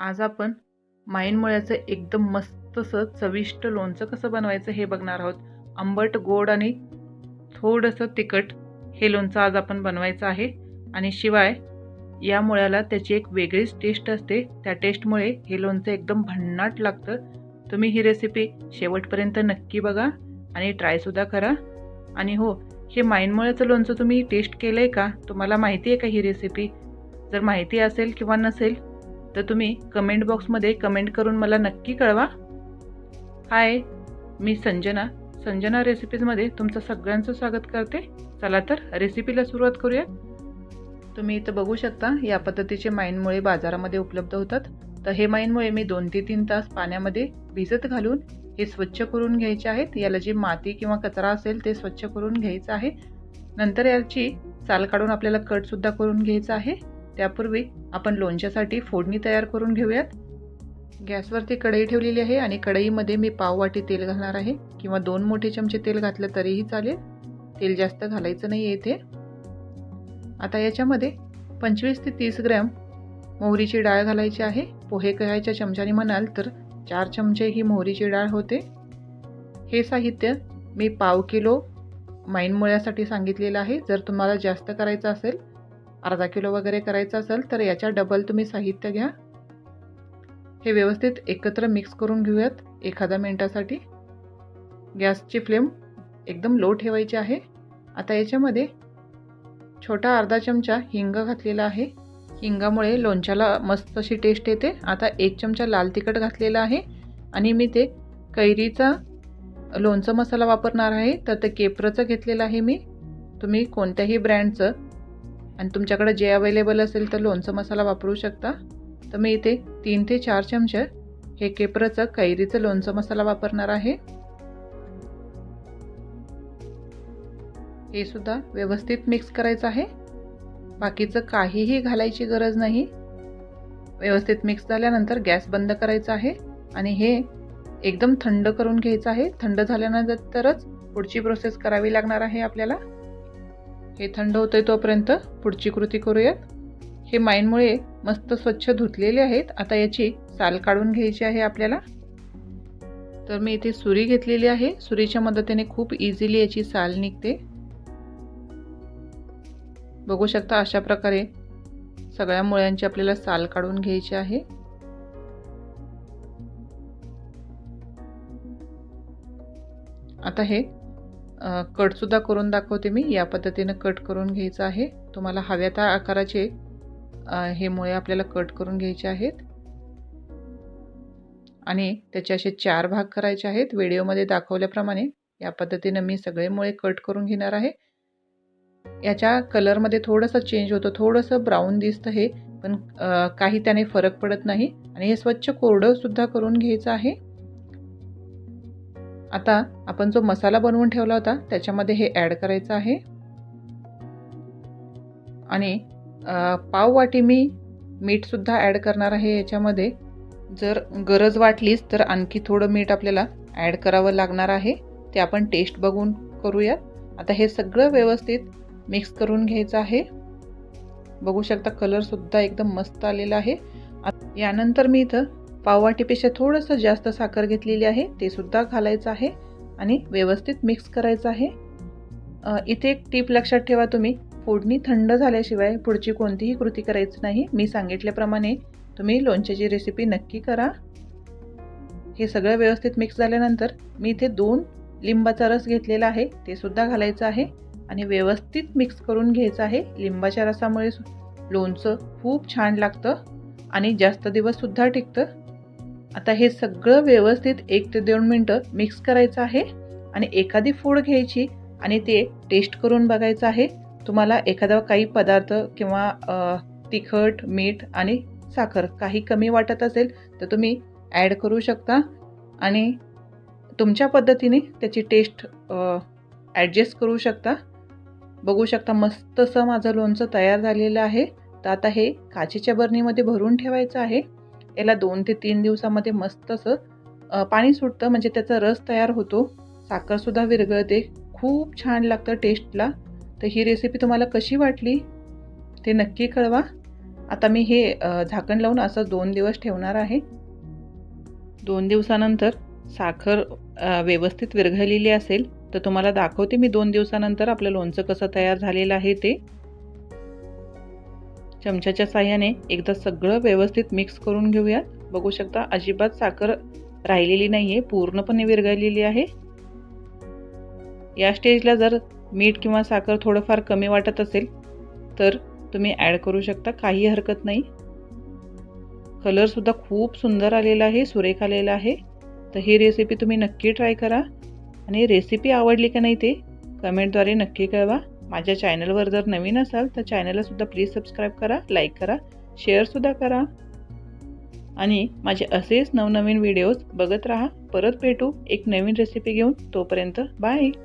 आज आपण माईनमुळ्याचं एकदम मस्तसं चविष्ट लोणचं कसं बनवायचं हे बघणार आहोत. आंबट गोड आणि थोडंसं तिखट हे लोणचं आज आपण बनवायचं आहे. आणि शिवाय या मुळ्याला त्याची एक वेगळीच टेस्ट असते. त्या टेस्टमुळे हे लोणचं एकदम भन्नाट लागतं. तुम्ही ही रेसिपी शेवटपर्यंत नक्की बघा आणि ट्रायसुद्धा करा. आणि हो हे माईनमुळ्याचं लोणचं तुम्ही टेस्ट केलं आहे का? तुम्हाला माहिती आहे का ही रेसिपी जर माहिती असेल किंवा नसेल तर तुम्ही कमेंट बॉक्समध्ये कमेंट करून मला नक्की कळवा. हाय मी संजना. संजना रेसिपीजमध्ये तुमचं सगळ्यांचं स्वागत करते. चला तर रेसिपीला सुरुवात करूया. तुम्ही इथं बघू शकता या पद्धतीचे माईनमुळे बाजारामध्ये उपलब्ध होतात. तर हे माईनमुळे मी दोन ते तीन तास पाण्यामध्ये भिजत घालून हे स्वच्छ करून घ्यायचे आहेत. याला जी माती किंवा कचरा असेल ते स्वच्छ करून घ्यायचं आहे. नंतर याची साल काढून आपल्याला कटसुद्धा करून घ्यायचं आहे. त्यापूर्वी आपण लोणच्यासाठी फोडणी तयार करून घेऊयात. गॅसवरती कढई ठेवलेली आहे आणि कढईमध्ये मी पाववाटी तेल घालणार आहे किंवा दोन मोठे चमचे तेल घातलं तरीही चालेल. तेल जास्त घालायचं नाही आहे इथे. आता याच्यामध्ये पंचवीस ते तीस ग्रॅम मोहरीची डाळ घालायची आहे. पोहे कहायच्या चमच्याने म्हणाल तर चार चमचे ही मोहरीची डाळ होते. हे साहित्य मी पाव किलो माईन मुळ्यासाठी सांगितलेलं आहे. जर तुम्हाला जास्त करायचं असेल अर्धा किलो वगैरे करायचं असेल तर याच्या डबल तुम्ही साहित्य घ्या. हे व्यवस्थित एकत्र मिक्स करून घेऊयात एखाद्या मिनटासाठी. गॅसची फ्लेम एकदम लो ठेवायची आहे. आता याच्यामध्ये छोटा अर्धा चमचा हिंग घातलेला आहे. हिंगामुळे लोणच्याला मस्त अशी टेस्ट येते. आता एक चमचा लाल तिखट घातलेला आहे आणि मी ते कैरीचा लोणचं मसाला वापरणार आहे. तर ते केपरचं घेतलेलं आहे मी. तुम्ही कोणत्याही ब्रँडचं आणि तुमच्याकडे जे अवेलेबल असेल तर लोणचं मसाला वापरू शकता. तर मी इथे तीन ते चार चमचे हे केपरचं कैरीचं लोणचं मसाला वापरणार आहे. हे सुद्धा व्यवस्थित मिक्स करायचं आहे. बाकीचं काहीही घालायची गरज नाही. व्यवस्थित मिक्स झाल्यानंतर गॅस बंद करायचा आहे आणि हे एकदम थंड करून घ्यायचं आहे. थंड झाल्यानंतरच पुढची प्रोसेस करावी लागणार आहे आपल्याला. हे थंड होतंय तोपर्यंत पुढची कृती करूयात. हे माईनमुळे मस्त स्वच्छ धुतलेले आहेत. आता याची साल काढून घ्यायची आहे आपल्याला. तर मी इथे सुरी घेतलेली आहे. सुरीच्या मदतीने खूप इझिली याची साल निघते. बघू शकता अशा प्रकारे सगळ्या मुळ्यांची आपल्याला साल काढून घ्यायची आहे. आता हे कटसुद्धा करून दाखवते मी. या पद्धतीनं कट करून घ्यायचं आहे. तुम्हाला हव्या त्या आकाराचे हे मुळे आपल्याला कट करून घ्यायचे आहेत. आणि त्याचे असे चार भाग करायचे आहेत. व्हिडिओमध्ये दाखवल्याप्रमाणे या पद्धतीनं मी सगळे मुळे कट करून घेणार आहे. याच्या कलरमध्ये थोडंसं चेंज होतं. थोडंसं ब्राऊन दिसतं हे पण काही त्याने फरक पडत नाही. आणि हे स्वच्छ कोरडंसुद्धा करून घ्यायचं आहे. आता आपण जो मसाला बनवून ठेवला होता त्याच्यामध्ये हे ॲड करायचं आहे. आणि पाव वाटी मी मीठसुद्धा ॲड करणार आहे याच्यामध्ये. जर गरज वाटलीच तर आणखी थोडं मीठ आपल्याला ॲड करावं लागणार आहे. ते आपण टेस्ट बघून करूयात. आता हे सगळं व्यवस्थित मिक्स करून घ्यायचं आहे. बघू शकता कलरसुद्धा एकदम मस्त आलेला आहे. यानंतर मी इथं पाववाटीपेक्षा थोडंसं जास्त साखर घेतलेली आहे ते सुद्धा घालायचं आहे आणि व्यवस्थित मिक्स करायचं आहे. इथे एक टीप लक्षात ठेवा तुम्ही फोडणी थंड झाल्याशिवाय पुढची कोणतीही कृती करायची नाही. मी सांगितल्याप्रमाणे तुम्ही लोणच्याची रेसिपी नक्की करा. हे सगळं व्यवस्थित मिक्स झाल्यानंतर मी इथे दोन लिंबाचा रस घेतलेला आहे ते सुद्धा घालायचं आहे आणि व्यवस्थित मिक्स करून घ्यायचं आहे. लिंबाच्या रसामुळे लोणचं खूप छान लागतं आणि जास्त दिवससुद्धा टिकतं. आता हे सगळं व्यवस्थित एक ते दोन मिनटं मिक्स करायचं आहे आणि एखादी फोड घ्यायची आणि ते टेस्ट करून बघायचं आहे. तुम्हाला एखादा काही पदार्थ किंवा तिखट मीठ आणि साखर काही कमी वाटत असेल तर तुम्ही ॲड करू शकता आणि तुमच्या पद्धतीने त्याची टेस्ट ॲडजस्ट करू शकता. बघू शकता मस्तसं माझं लोणचं तयार झालेलं आहे. तर आता हे काचेच्या बरणीमध्ये भरून ठेवायचं आहे. याला दोन ते तीन दिवसामध्ये मस्त असं पाणी सुटतं. म्हणजे त्याचा रस तयार होतो. साखरसुद्धा विरघळते. खूप छान लागतं टेस्टला. तर ही रेसिपी तुम्हाला कशी वाटली? ते नक्की कळवा. आता मी हे झाकण लावून असं दोन दिवस ठेवणार आहे. दोन दिवसानंतर साखर व्यवस्थित विरघळलेली असेल तर तुम्हाला दाखवते मी दोन दिवसानंतर आपलं लोणचं कसं तयार झालेलं आहे ते. चमच्याच्या साह्याने एकदा सगळं व्यवस्थित मिक्स करून घेऊयात. बघू शकता अजिबात साखर राहिलेली नाही आहे पूर्णपणे विरघळलेली आहे. या स्टेजला जर मीठ किंवा साखर थोडंफार कमी वाटत असेल तर तुम्ही ॲड करू शकता काही हरकत नाही. कलरसुद्धा खूप सुंदर आलेला आहे सुरेख आलेला आहे. तर ही रेसिपी तुम्ही नक्की ट्राय करा. आणि रेसिपी आवडली का नाही ते कमेंटद्वारे नक्की कळवा. माझ्या चॅनलवर जर नवीन असाल तर चॅनललासुद्धा प्लीज सबस्क्राईब करा लाईक करा शेअरसुद्धा करा. आणि माझे असेच नवनवीन व्हिडिओज बघत राहा. परत भेटू एक नवीन रेसिपी घेऊन. तोपर्यंत बाय.